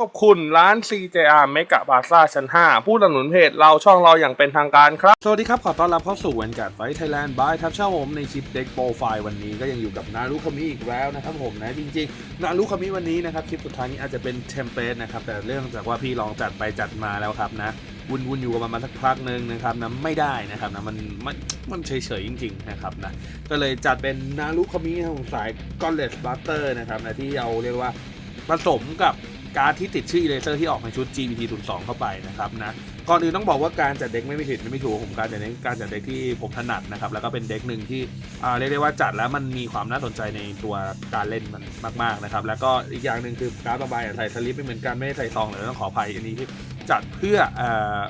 ขอบคุณร้าน CJR เมกะบาซ่าชั้น 5 ผู้สนับสนุนเพจเราช่องเราอย่างเป็นทางการครับ สวัสดีครับ ขอต้อนรับเข้าสู่วันการไฟไทยแลนด์บายทับเช่าผมในคลิปเด็กโปรไฟล์วันนี้ก็ยังอยู่กับนารุคามิอีกแล้วนะครับผมนะ จริงๆ นารุคามิวันนี้นะครับ คลิปสุดท้ายนี้อาจจะเป็นเทมเพลตนะครับ แต่เรื่องจากว่าพี่ลองจัดไปจัดมาแล้วครับนะวุ่นวุ่นอยู่กับมันมาสักพักหนึ่งนะครับนะไม่ได้นะครับนะมันมันมันเฉยๆจริง ๆ นะครับนะก็เลยจัดเป็นนารุคามิของสายกอนเลสบัตเตอร์นะครับนะที่เอาเรียกว่าผสมกับ การดที่ติดชื่อเลเซอร์ที่ออกในชุด GPT 0 2เข้าไปนะครับนะก่อนอื่นต้องบอกว่าการจัดเด็กไม่มีผิดไม่ถูกผมการจัดเด็กการจัดเด็กที่ผมถนัดนะครับแล้วก็เป็นเด็กหนึ่งที่เรียกได้ว่าจัดแล้วมันมีความน่าสนใจในตัวการเล่นมันมากๆนะครับแล้วก็อีกอย่างหนึ่งคือการดบางใบใส่สลิปไม่เหมือนกันไม่ได้ใส่ซองเลยต้องขออภัยอันนี้ที่จัดเพื่อเอ่อ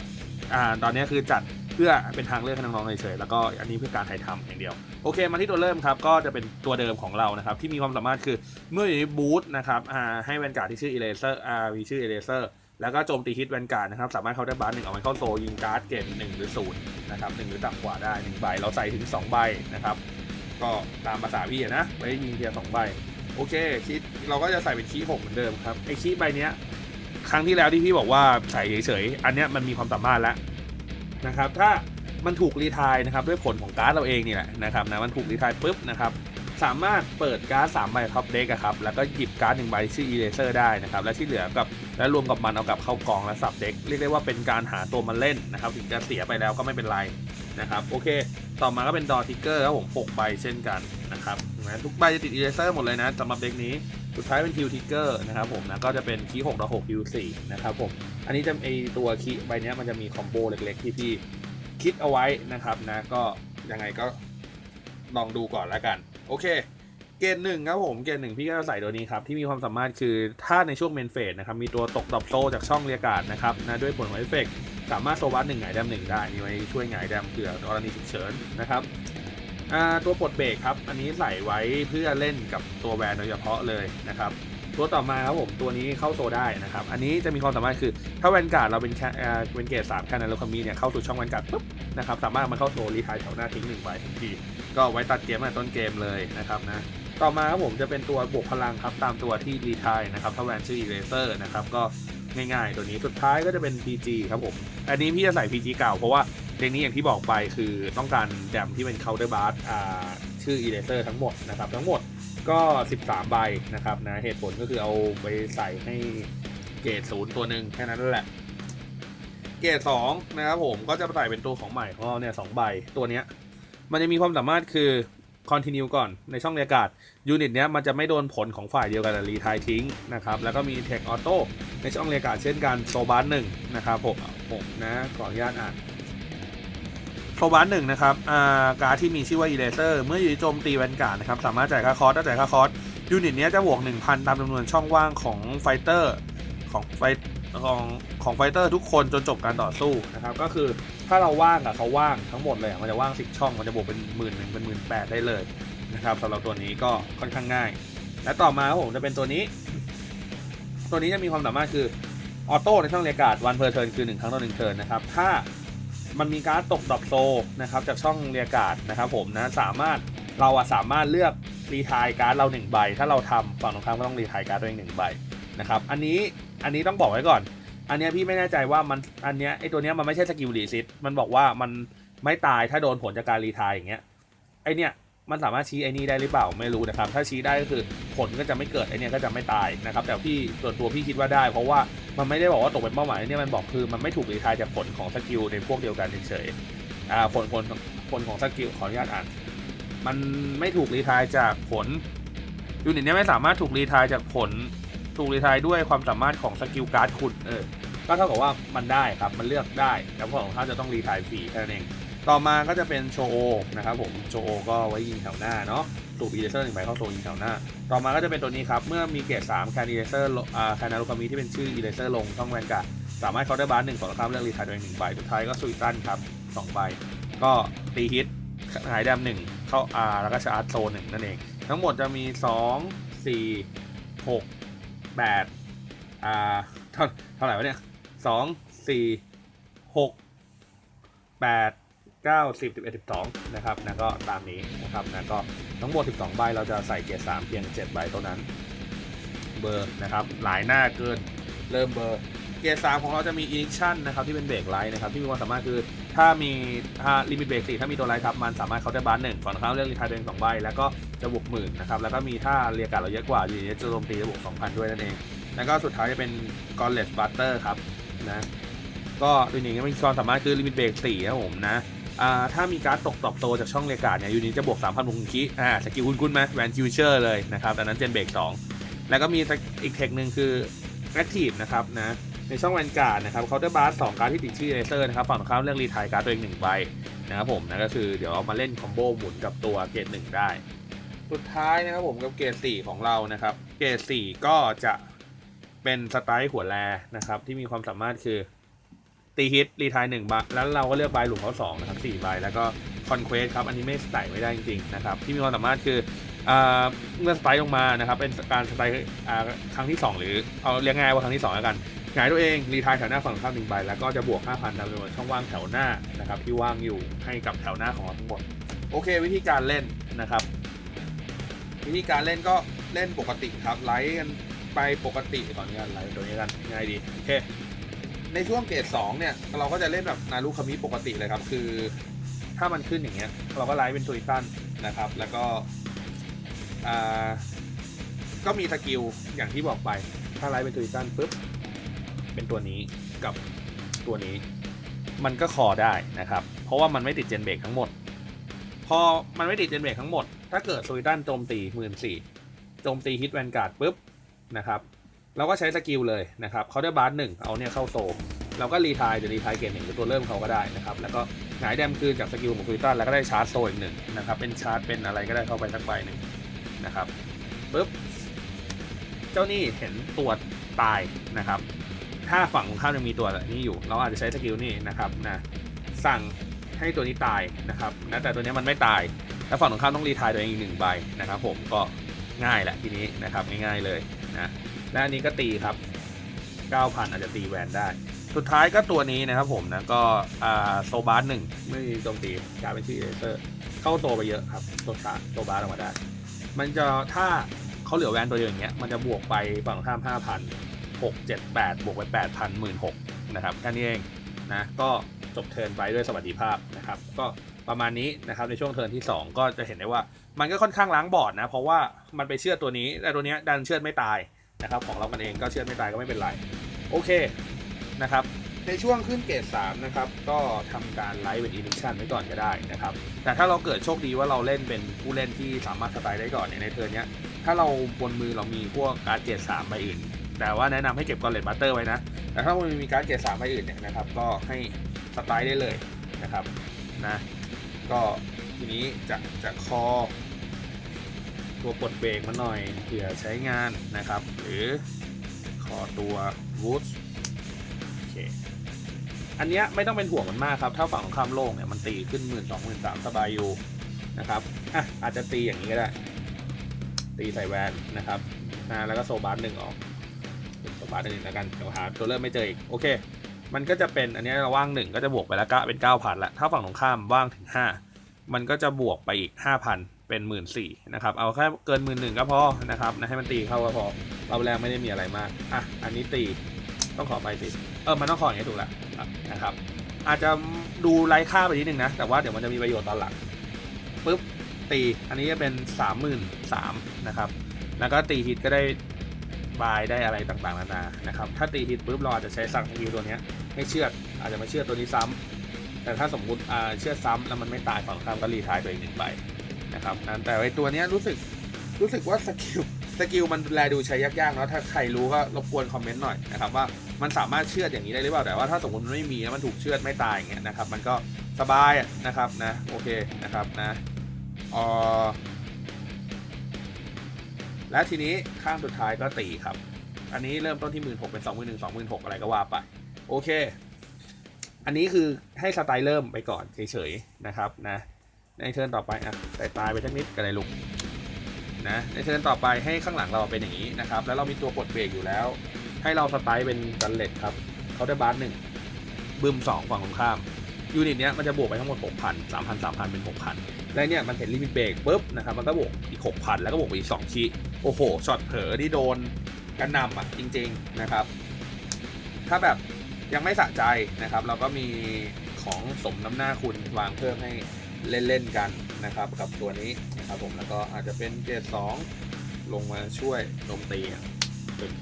อ่าตอนนี้คือจัด เพื่อเป็นทางเลือกให้น้องๆเฉยๆแล้วก็อันนี้เพื่อการถ่ายทำอย่างเดียว โอเค มาที่ตัวเริ่มครับ ก็จะเป็นตัวเดิมของเรานะครับ ที่มีความสามารถคือเมื่ออยู่ในบูธนะครับให้แวนการ์ดที่ชื่อ Eraser อ่ามีชื่อ Eraser แล้วก็โจมตีฮิตแวนการ์ดนะครับ สามารถเข้าได้บาร์หนึ่งเอามันเข้าโซยิงการ์ดเกตหนึ่งหรือศูนย์นะครับหนึ่งหรือต่ำกว่าได้หนึ่งใบ เราใส่ถึง2ใบนะครับ ก็ตามภาษาพี่อะนะไว้ยิงเพียงสองใบ โอเคคีย์เราก็จะใส่เป็นคีหกเหมือนเดิมครับไอคีใบเนี้ยครั้งที่แล้วที่พี่บอกว่าใส่เฉยๆ อันเนี้ยมันมีความสามารถแล้ว นะครับถ้ามันถูกรีทายนะครับด้วยผลของการ์ดเราเองนี่แหละนะครับนะมันถูกรีทายปุ๊บนะครับสามารถเปิดการ์ดสามใบท็อปเด็กครับแล้วก็หยิบการ์ดหนึ่งใบชื่อ Eraser ได้นะครับและที่เหลือกับและรวมกับมันเอากลับเข้ากองและสับเด็กเรียกได้ว่าเป็นการหาตัวมาเล่นนะครับถึงจะเสียไปแล้วก็ไม่เป็นไรนะครับโอเค ต่อมาก็เป็นดอทิกเกอร์ครับผม6ใบเช่นกันนะครับนะทุกใบจะติด Eraser หมดเลยนะสำหรับเด็กนี้ สุดท้ายเป็นคิวทิกเกอร์นะครับผมนะก็จะเป็นคีย์6ดอ6คิว4นะครับผมอันนี้จะไอตัวคีย์ใบเนี้ยมันจะมีคอมโบเล็กๆ ที่พี่คิดเอาไว้นะครับนะก็ยังไงก็ลองดูก่อนแล้วกัน โอเค เกณฑ์หนึ่งครับผมเกณฑ์หนึ่งพี่ก็จะใส่ตัวนี้ครับ ที่มีความสามารถคือถ้าในช่วงเมนเฟสนะครับ มีตัวตกดอปโซจากช่องเรียกการ์ดนะครับนะด้วยผลของเอฟเฟกต์สามารถโซวัตหนึ่งหงายแดมหนึ่งได้มีไว้ช่วยหงายแดมเผื่อกรณีฉุกเฉินนะครับ ตัวปลดเบรกครับ อันนี้ใส่ไว้เพื่อเล่นกับตัวแวนโดยเฉพาะเลยนะครับ ตัวต่อมาครับผมตัวนี้เข้าโซได้นะครับ อันนี้จะมีความสามารถคือถ้าแวนการ์ดเราเป็นแค่เป็นเกรดสามแค่นั้นแล้วคามีเนี่ยเข้าสู่ช่องแวนการ์ดปุ๊บนะครับสามารถมาเข้าโซรีไทายแถวหน้าทิ้งหนึ่งใบทันทีก็ไว้ตัดเกมตั้งแต่ต้นเกมเลยนะครับนะต่อมาครับผมจะเป็นตัวบวกพลังครับตามตัวที่รีไทายนะครับถ้าแวนชื่อ Eraser นะครับก็ง่ายๆ ตัวนี้สุดท้ายก็จะเป็น PG ครับผม อันนี้พี่จะใส่ PG เก่าเพราะว่า เพลงนี้อย่างที่บอกไปคือต้องการแดมที่เป็น counter bar อ่าชื่อ Eraser ทั้งหมดนะครับ ทั้งหมดก็ 13 ใบนะครับนะเหตุผลก็คือเอาไปใส่ให้เกรดศูนย์ตัวหนึ่งแค่นั้นแหละ เกรด2นะครับผมก็จะใส่เป็นตัวของใหม่ของเราเนี่ยสองใบตัวเนี้ย มันจะมีความสามารถคือ continue ก่อนในช่องเรียการ์ดยูนิตเนี้ยมันจะไม่โดนผลของฝ่ายเดียวกันรีทายทิ้งนะครับ แล้วก็มี Tech Auto ในช่องเรียการ์ดเช่นกันโซบาร์หนึ่งนะครับผมผมนะขออนุญาตอ่าน โทบัสหนึ่งนะครับการ์ดที่มีชื่อว่า Eraser เมื่ออยู่ในโจมตีแวนการ์ดนะครับสามารถจ่ายค่าคอร์สถ้าจ่ายค่าคอร์สยูนิตเนี้ยจะบวก 1,000 ตามจำนวนช่องว่างของไฟเตอร์ของไฟของของไฟเตอร์ทุกคนจนจบการต่อสู้นะครับก็คือถ้าเราว่างกับเขาว่างทั้งหมดเลยมันจะว่าง10ช่องมันจะบวกเป็นหมื่นหนึ่งเป็นหมื่นแปดได้เลยนะครับสำหรับตัวนี้ก็ค่อนข้างง่าย และต่อมาผมจะเป็นตัวนี้ ตัวนี้จะมีความสามารถคือออโต้ในช่องเรียกาดวันเพอร์เทิร์นคือ1ครั้งต่อ1เทิร์นนะครับถ้า มันมีการ์ดตกดรอปโซนะครับจากช่องเรียกาศนะครับผมนะสามารถเราอะสามารถเลือกรีทายการ์ดเราหนึ่งใบถ้าเราทำฝั่งตรงข้ามก็ต้องรีทายการ์ดตัวเองหนึ่งใบนะครับอันนี้อันนี้ต้องบอกไว้ก่อน อันเนี้ยพี่ไม่แน่ใจว่ามันอันเนี้ยไอตัวเนี้ยมันไม่ใช่สกิลรีซิตมันบอกว่ามันไม่ตายถ้าโดนผลจากการรีทายอย่างเงี้ยไอเนี้ย มันสามารถชี้ไอ้นี่ได้หรือเปล่าไม่รู้นะครับ ถ้าชี้ได้ก็คือผลก็จะไม่เกิดไอเนี้ก็จะไม่ตายนะครับ แต่พี่ส่วนตัวพี่คิดว่าได้ เพราะว่ามันไม่ได้บอกว่าตกเป็นเป้าหมายเนี่ยมันบอกคือมันไม่ถูกรีทายจากผลของสกิลในพวกเดียวกันเฉยๆอ่าผลผลผลของสกิลขออนุญาตอ่านมันไม่ถูกรีทายจากผลยูนิตเนี้ยไม่สามารถถูกรีทายจากผลถูกรีทายด้วยความสามารถของสกิลการ์ดคุณเออก็เท่ากับว่ามันได้ครับมันเลือกได้แต่ผลของเขาจะต้องรีทายฟรีแค่นั้นเอง ต่อมาก็จะเป็นโชโอนะครับผมโชโอก็ไว้ยิงแถวหน้าเนาะสูบอีเลเซอร์หนึ่งใบเข้าโซยิงแถวหน้า ต่อมาก็จะเป็นตัวนี้ครับ เมื่อมีเกรด3แคนอีเลเซอร์อ่าแคนนารุคามีที่เป็นชื่ออีเลเซอร์ลงช่องแวนการ์ดสามารถเขาได้บาร์หนึ่งสองข้ามเลือกรีทายตัวเองหนึ่งใบสุดท้ายก็สวิตันครับสองใบ ก็ตีฮิตหายดมหนึ่งเข้าอ่าแล้วก็ชาร์จโซนหนึ่งนั่นเอง ทั้งหมดจะมี2 4 6 8อ่าเท่าเท่าไหร่วะเนี่ยสองสี่หกแปด เก้าสิบสิบเอ็ดสิบสองนะครับนะก็ตามนี้นะครับนะก็ทั้งหมดสิบสองใบเราจะใส่เกียร์สามเพียงเจ็ดใบเท่านั้น เบอร์นะครับหลายหน้าเกินเริ่มเบอร์เกียร์สามของเราจะมี ignition นะครับที่เป็นเบรกไลท์นะครับที่มีความสามารถคือถ้ามีถ้าลิมิตเบรกสี่ถ้ามีตัวไลท์ทับมันสามารถเขาได้บาร์หนึ่งฝั่งตรงข้าเลือกรีทายตัวเองสองใบแล้วก็จะบวกหมื่นนะครับแล้วก็มีถ้าเรียกการเราเยอะกว่าอยู่ในจะโจมตีจะบวก2,000ด้วยนั่นเอง แล้วก็สุดท้ายจะเป็น g o n l e s Butter ครับนะก็ตัวนี้ก็มีความสามารถคือลิมิตเบรกสี่ครับผมนะ ถ้ามีการ์ดตกตอบโตจากช่องเรียกการ์ดเนี่ยยูนิตจะบวก 3,000บุงคิอ่าสกิลคุณคุณไหมแวนฟิวเจอร์เลยนะครับแต่นั้นเจนเบรก2 แล้วก็มีอีกเทคหนึ่งคือ Active นะครับนะในช่องแวนการ์ดนะครับเคาน์เตอร์บาร์สองการ์ดที่ติดชื่อเลเซอร์นะครับฝั่งตรงข้ามเลือกรีทายการ์ดตัวเองหนึ่งใบนะครับผมนะก็คือเดี๋ยวเอามาเล่นคอมโบหมุนกับตัวเกรดหนึ่งได้ สุดท้ายนะครับผมกับเกรดสี่ของเรานะครับ เกรดสี่ก็จะเป็นสไตล์หัวแรนะครับที่มีความสามารถคือ ตีฮิตรีทายหนึ่งใบแล้วเราก็เลือกใบหลุมเขาสองนะครับสี่ใบแล้วก็คอนเควสครับอันนี้ไม่ใส่ไม่ได้จริงๆนะครับที่มีความสามารถคืออ่าเมื่อสไตล์ลงมานะครับเป็นการสไตล์ครั้งที่สองหรือเอาเรียกง่ายว่าครั้งที่สองแล้วกันหงายตัวเองรีทายแถวหน้าฝั่งข้ามหนึ่งใบแล้วก็จะบวก 5,000ตามจำนวนช่องว่างแถวหน้านะครับที่ว่างอยู่ให้กับแถวหน้าของเราทั้งหมดโอเค วิธีการเล่นนะครับ วิธีการเล่นก็เล่นปกติครับไลฟ์กันไปปกติก่อนกันไลฟ์ตัวนี้กันง่ายดีโอเค ในช่วงเกรดสองเนี่ย เราก็จะเล่นแบบนารุคามิปกติเลยครับ คือ ถ้ามันขึ้นอย่างเงี้ย เราก็ไลฟ์เป็นตัวตันนะครับ แล้วก็อ่าก็มีสกิลอย่างที่บอกไป ถ้าไลฟ์เป็นตัวตันปุ๊บเป็นตัวนี้กับตัวนี้ มันก็คอได้นะครับ เพราะว่ามันไม่ติดเจนเบรกทั้งหมด พอมันไม่ติดเจนเบรกทั้งหมด ถ้าเกิดโซลิตันโจมตีหมื่นสี่โจมตีฮิตแวนการ์ดปุ๊บนะครับ เราก็ใช้สกิลเลยนะครับเขาได้บาร์หนึ่งเอาเนี่ยเข้าโซเราก็รีทายจะรีทายเกมหนึ่งหรือตัวเริ่มเขาก็ได้นะครับ แล้วก็หงายแดมคืนจากสกิลของโซลิตันแล้วก็ได้ชาร์จโซอีกหนึ่งนะครับ เป็นชาร์จเป็นอะไรก็ได้เข้าไปสักใบหนึ่งนะครับปุ๊บเจ้านี่เห็นตัวตายนะครับ ถ้าฝั่งของข้ามยังมีตัวนี้อยู่ เราอาจจะใช้สกิลนี่นะครับนะสั่งให้ตัวนี้ตายนะครับนะแต่ตัวนี้มันไม่ตาย แล้วฝั่งของข้ามต้องรีทายตัวเองอีกหนึ่งใบนะครับ ผมก็ง่ายแหละทีนี้นะครับง่ายๆเลยนะ และอันนี้ก็ตีครับ 9,000 อาจจะตีแวนได้ สุดท้ายก็ตัวนี้นะครับผมนะ ก็โซบาร์หนึ่งไม่โจมตีกลายเป็นชื่เอเซอร์ เข้าโตไปเยอะครับโซตาโซบาร์ออกมาได้ มันจะถ้าเขาเหลือแวนตัวเดียวอย่างเงี้ยมันจะบวกไปฝั่งข้าม5,000 6 7 8 บวกไป 8,000 1 6 0 0นะครับแค่นี้เองนะก็จบเทิร์นไปด้วยสวัสดิภาพนะครับ ก็ประมาณนี้นะครับในช่วงเทิร์นที่ 2 ก็จะเห็นได้ว่า มันก็ค่อนข้างล้างบอร์ดนะ เพราะว่ามันไปเชื่อตัวนี้แต่ตัวนี้ดันเชื่อไม่ตาย นะครับของเรากันเองก็เชื่อดไม่ตายก็ไม่เป็นไร โอเคนะครับในช่วงขึ้นเกรด3นะครับก็ทำการไลฟ์เป็นอินิชันไว้ก่อนก็ได้นะครับแต่ถ้าเราเกิดโชคดีว่าเราเล่นเป็นผู้เล่นที่สามารถสไตล์ได้ก่อนเนี่ยในเทิร์นเนี้ยถ้าเราบนมือเรามีพวกการ์ดเกรด3ใบอื่น แต่ว่าแนะนำให้เก็บกอลเลตบัตเตอร์ไว้นะแต่ถ้ามันมีการ์ดเกรด3ใบอื่นเนี่ยนะครับก็ให้สไตล์ได้เลยนะครับนะก็ทีนี้จะจะคอ ตัวปลดเบรกมาหน่อยเผื่อใช้งานนะครับ หรือขอตัววูดโอเคอันนี้ไม่ต้องเป็นห่วงมันมากครับ ถ้าฝั่งของข้ามโลกเนี่ยมันตีขึ้นหมื่นสองหมื่นสามสบายอยู่นะครับอะอาจจะตีอย่างนี้ก็ได้ ตีใส่แวนนะครับนะแล้วก็โซบาร์หนึ่งออกโซบาร์หนึ่งแล้วกันเดี๋ยวหาตัวเริ่มไม่เจออีกโอเค มันก็จะเป็นอันนี้เราว่างหนึ่งก็จะบวกไปแล้วก็เป็นเก้าพันละถ้าฝั่งตรงข้ามว่างถึงห้ามันก็จะบวกไปอีกห้าพัน เป็นหมื่นสี่นะครับ เอาแค่เกินหมื่นหนึ่งก็พอนะครับนะให้มันตีเข้าก็พอเราแรงไม่ได้มีอะไรมากอะอันนี้ตีต้องขอไปสิเออมันต้องขออย่างนี้ถูกแล้วนะครับ อาจจะดูไร้ค่าไปนิดนึงนะ แต่ว่าเดี๋ยวมันจะมีประโยชน์ตอนหลังปุ๊บตีอันนี้จะเป็นสามหมื่นสามนะครับ แล้วก็ตีฮิตก็ได้บายได้อะไรต่างๆนานานะครับ ถ้าตีฮิตปุ๊บเราอาจจะใช้สั่งฮิวตัวเนี้ยให้เชือดอาจจะมาเชือดตัวนี้ซ้ำแต่ถ้าสมมุติเชือดซ้ำแล้วมันไม่ตายฝั่งข้ามก็รีทายตัวเองหนึ่งใบ นะครับนั่นแต่ไอตัวนี้รู้สึกรู้สึกว่าสกิลสกิลมันแลดูใช้ยากๆเนาะถ้าใครรู้ก็รบกวนคอมเมนต์หน่อยนะครับว่ามันสามารถเชื่อดอย่างนี้ได้หรือเปล่าแต่ว่าถ้าสมมติมันไม่มีแล้วมันถูกเชื่อดไม่ตายอย่างเงี้ยนะครับมันก็สบายนะครับนะโอเคนะครับนะอ่อและทีนี้ข้างสุดท้ายก็ตีครับ อันนี้เริ่มต้นที่หมื่นหกเป็นสองหมื่นหนึ่งสองหมื่นหกอะไรก็ว่าไป โอเค อันนี้คือให้สไตล์เริ่มไปก่อนเฉยๆนะครับนะ ในเทิร์นต่อไปอะแต่ตายไปสักนิดก็ได้ลุกนะในเทิร์นต่อไปให้ข้างหลังเราเป็นอย่างนี้นะครับ แล้วเรามีตัวปลดเบรกอยู่แล้ว ให้เราสไตล์เป็นกันเล็ตครับเขาได้บาร์หนึ่งบึมสองฝั่งตรงข้ามยูนิตเนี้ยมันจะบวกไปทั้งหมด 6,000 3,000 3,000 เป็น 6,000 และเนี่ยมันเห็นลิมิตเบรกปุ๊บนะครับมันก็บวกอีก 6,000 แล้วก็บวกไปอีก 2 คีโอ้โหช็อตเผลอที่โดนกันนำอะจริง ๆนะครับ ถ้าแบบยังไม่สะใจนะครับ เราก็มีของสมน้ำหน้าคุณวางเพิ่มให้ เล่นๆกันนะครับ กับตัวนี้นะครับผมแล้วก็อาจจะเป็นเกรดสองลงมาช่วยโจมตีตึก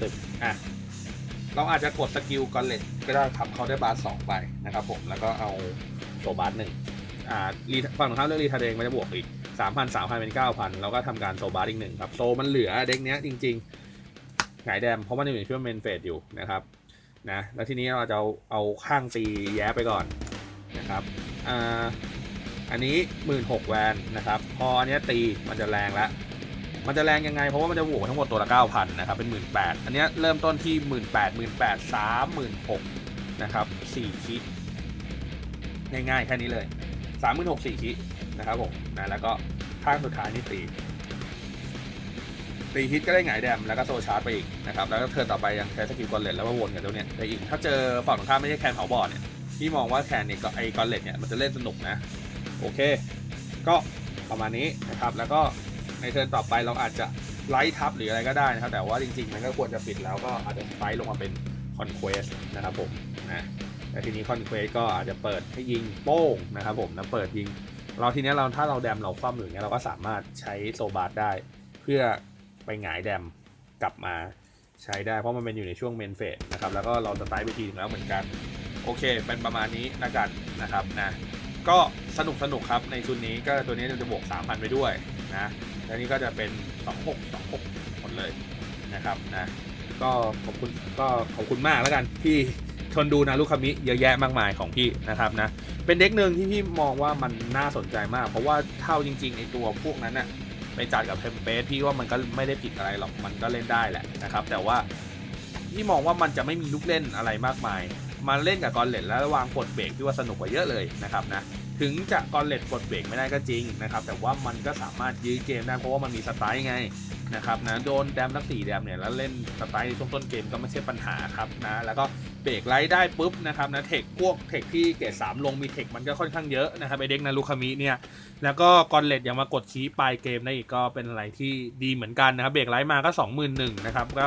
ตึกอะเราอาจจะกดสกิลกอนเลตก็ได้ทำเขาได้บาสสองไปนะครับผมแล้วก็เอาโซบาสหนึ่งอ่าฝั่งของเขาเรื่องรีทาเดงมันจะบวกอีกสามพันสามพันเป็นเก้าพันแล้วก็ทำการโซบาสอีกหนึ่งครับโซมันเหลือเด็กเนี้ยจริงๆหงายแดมเพราะมันยังอยู่ในช่วงเมนเฟสอยู่นะครับนะแล้วทีนี้เราจะเอาเอาข้างตีแย้ไปก่อน นะครับอ่าอันนี้หมื่นหกแวนนะครับ พออันนี้ตีมันจะแรงแล้วมันจะแรงยังไง เพราะว่ามันจะบวกทั้งหมดตัวละ 9,000นะครับเป็น 18,000อันนี้เริ่มต้นที่ 18,000 18,000 36,000นะครับ4คิง่ายๆแค่นี้เลย 36,000 4คินะครับผมนะแล้วก็ข้างสุดท้ายนี่ตีตีฮิตก็ได้หงายแดมแล้วก็โซชาร์จไปอีกนะครับแล้วก็เทิร์นต่อไปยังใช้สกิลกอนเลตแล้วก็วนกับตัวเนี้ยได้อีกถ้าเจอฝั่งตรงข้ามไม่ใช่แคนเผาบอดเนี่ย พี่มองว่าแคนเนี่ยก็ไอ้กอนเลตเนี่ยมันจะเล่นสนุกนะ โอเค ก็ประมาณนี้นะครับ แล้วก็ในเทิร์นต่อไปเราอาจจะไลท์ทับหรืออะไรก็ได้นะครับ แต่ว่าจริงๆ มันก็ควรจะปิดแล้วก็อาจจะไฟลงมาเป็นคอนเควสนะครับผมนะแต่ทีนี้คอนเควสก็อาจจะเปิดให้ยิงโป้งนะครับผมนะเปิดยิง เราทีนี้เราถ้าเราแดมเราคว่ำอยู่อย่างเงี้ยเราก็สามารถใช้โซบาร์ได้ เพื่อไปหงายแดมกลับมาใช้ได้เพราะมันเป็นอยู่ในช่วงเมนเฟสนะครับแล้วก็เราจะไต่ไปทีแล้วเหมือนกัน โอเค เป็นประมาณนี้ละกันนะครับนะก็สนุกสนุกครับในชุดนี้ก็ตัวนี้จะบวก 3,000 ไปด้วยนะแล้วนี่ก็จะเป็น 26 26หมดเลยนะครับนะก็ขอบคุณก็ขอบคุณมากแล้วกันที่ทนดูนารุคามิเยอะแยะมากมายของพี่นะครับนะเป็นเด็กหนึ่งที่พี่มองว่ามันน่าสนใจมาก เพราะว่าเท่าจริงๆไอตัวพวกนั้นน่ะไปจัดกับเทมเปสพี่ว่ามันก็ไม่ได้ผิดอะไรหรอกมันก็เล่นได้แหละนะครับ แต่ว่าพี่มองว่ามันจะไม่มีลูกเล่นอะไรมากมาย มาเล่นกับกอนเลตแล้ววางกดเบรกพี่ว่าสนุกกว่าเยอะเลยนะครับนะถึงจะกอนเลตกดเบรกไม่ได้ก็จริงนะครับแต่ว่ามันก็สามารถยื้อเกมได้เพราะว่ามันมีสไตล์ไงนะครับนะโดนแดมทั้งสี่แดมเนี่ยแล้วเล่นสไตล์ในช่วงต้นเกมก็ไม่ใช่ปัญหาครับนะแล้วก็เบรกไลท์ได้ปุ๊บนะครับนะเทคพวกเทคที่เกรดสามลงมีเทคมันก็ค่อนข้างเยอะนะครับไอเด็กนารุคามิเนี่ยแล้วก็กอนเลตยังมากดคีย์ปลายเกมได้อีกก็เป็นอะไรที่ดีเหมือนกันนะครับเบรกไลท์มาก็ 21,000นะครับก็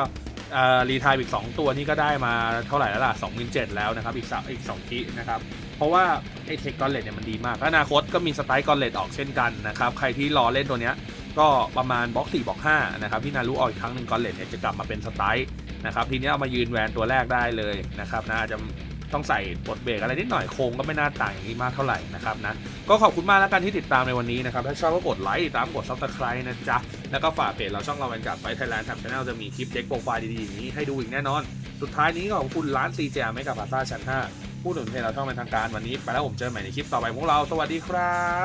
รีทายอีก 2 ตัวนี่ก็ได้มาเท่าไหร่แล้วล่ะ27,000แล้วนะครับอีกสอีก2ทีนะครับ เพราะว่าไอเทคกอนเลตเนี่ยมันดีมากแล้วอนาคตก็มีสไตล์กอนเลตออกเช่นกันนะครับ ใครที่รอเล่นตัวเนี้ยก็ประมาณบล็อก4บล็อก5นะครับที่นารู้ออกอีกครั้งหนึ่งกอนเลตเนี่ยจะกลับมาเป็นสไตล์นะครับทีนี้เอามายืนแวนตัวแรกได้เลยนะครับนะอาจจะ ต้องใส่บทเบรกอะไรนิดหน่อยโค้งก็ไม่น่าต่างอย่างนี้มากเท่าไหร่นะครับนะก็ขอบคุณมากแล้วกันที่ติดตามในวันนี้นะครับถ้าชอบก็กดไลค์ตามกดซับสไครต์นะจ๊ะแล้วก็ฝากเพจเราช่องเราเป็นกับไฟไทยแลนด์ท็บชาแนลจะมีคลิปเด็กโปรไฟล์ดีๆอย่างนี้ให้ดูอีกแน่นอน สุดท้ายนี้ก็ขอบคุณร้าน CJ ไม่กับพาซ่าชั้น5ผู้หนุนเพจเราช่องเป็นทางการวันนี้ไปแล้วผมเจอใหม่ในคลิปต่อไปพวกเราสวัสดีครับ